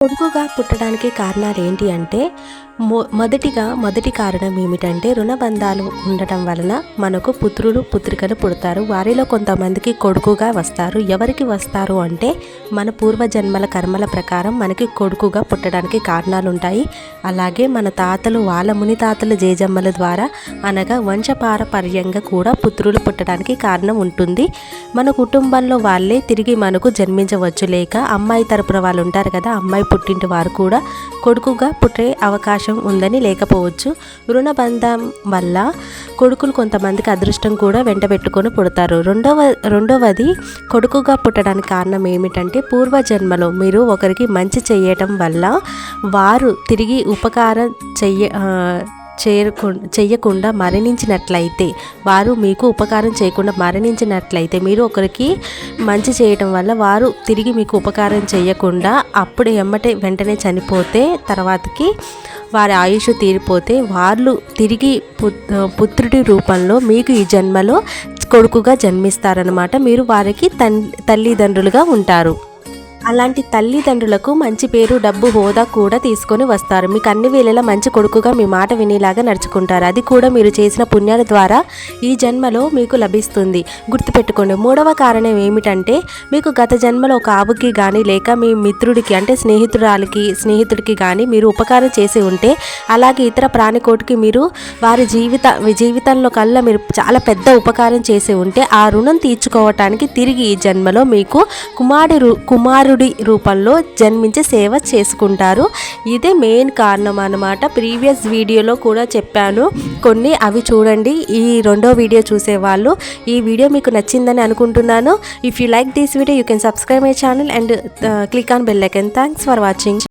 కొడుకుగా పుట్టడానికి కారణాలు ఏంటి అంటే మొదటిగా మొదటి కారణం ఏమిటంటే రుణబంధాలు ఉండటం వలన మనకు పుత్రులు పుత్రికలు పుడతారు. వారిలో కొంతమందికి కొడుకుగా వస్తారు. ఎవరికి వస్తారు అంటే మన పూర్వజన్మల కర్మల ప్రకారం మనకి కొడుకుగా పుట్టడానికి కారణాలు ఉంటాయి అలాగే మన తాతలు వాళ్ళ ముని తాతలు జేజమ్మల ద్వారా అనగా వంశపారపర్యంగా కూడా పుత్రులు పుట్టడానికి కారణం ఉంటుంది. మన కుటుంబంలో వాళ్ళే తిరిగి మనకు జన్మించవచ్చు లేక అమ్మాయి తరపున వాళ్ళు ఉంటారు కదా అమ్మాయి పుట్టింటి వారు కూడా కొడుకుగా పుట్టే అవకాశం ఉందని లేకపోవచ్చు. రుణబంధం వల్ల కొడుకులు కొంతమందికి అదృష్టం కూడా వెంట పెట్టుకొని పుడతారు. రెండవ రెండవది కొడుకుగా పుట్టడానికి కారణం ఏమిటంటే పూర్వజన్మలో మీరు ఒకరికి మంచి చేయటం వల్ల వారు తిరిగి ఉపకారం చెయ్య ఆ, చేయకుండా మరణించినట్లయితే వారు మీకు ఉపకారం చేయకుండా మరణించినట్లయితే మీరు ఒకరికి మంచి చేయటం వల్ల వారు తిరిగి మీకు ఉపకారం చేయకుండా అప్పుడు ఎమ్మటే వెంటనే చనిపోతే తర్వాతకి వారి ఆయుష్ తీరిపోతే వాళ్ళు తిరిగి పుత్రుడి రూపంలో మీకు ఈ జన్మలో కొడుకుగా జన్మిస్తారనమాట మీరు వారికి తన్ తల్లిదండ్రులుగా ఉంటారు. అలాంటి తల్లిదండ్రులకు మంచి పేరు డబ్బు హోదా కూడా తీసుకొని వస్తారు. మీకు అన్ని వేళలా మంచి కొడుకుగా మీ మాట వినేలాగా నడుచుకుంటారు. అది కూడా మీరు చేసిన పుణ్యాల ద్వారా ఈ జన్మలో మీకు లభిస్తుంది. గుర్తుపెట్టుకోండి మూడవ కారణం ఏమిటంటే మీకు గత జన్మలో ఒక ఆవుకి కానీ లేక మీ మిత్రుడికి అంటే స్నేహితురాలకి స్నేహితుడికి కానీ మీరు ఉపకారం చేసి ఉంటే అలాగే ఇతర ప్రాణికోటికి మీరు వారి జీవిత జీవితంలో కల్లా మీరు చాలా పెద్ద ఉపకారం చేసి ఉంటే ఆ రుణం తీర్చుకోవటానికి తిరిగి ఈ జన్మలో మీకు కుమారుడు రు- కుమారుడి రూపంలో జన్మించి సేవ చేసుకుంటారు. ఇదే మెయిన్ కారణం అన్నమాట ప్రీవియస్ వీడియోలో కూడా చెప్పాను. కొన్ని అవి చూడండి. ఈ రెండో వీడియో చూసేవాళ్ళు. ఈ వీడియో మీకు నచ్చిందని అనుకుంటున్నాను. If you like this video you can subscribe my channel and click on bell icon thanks for watching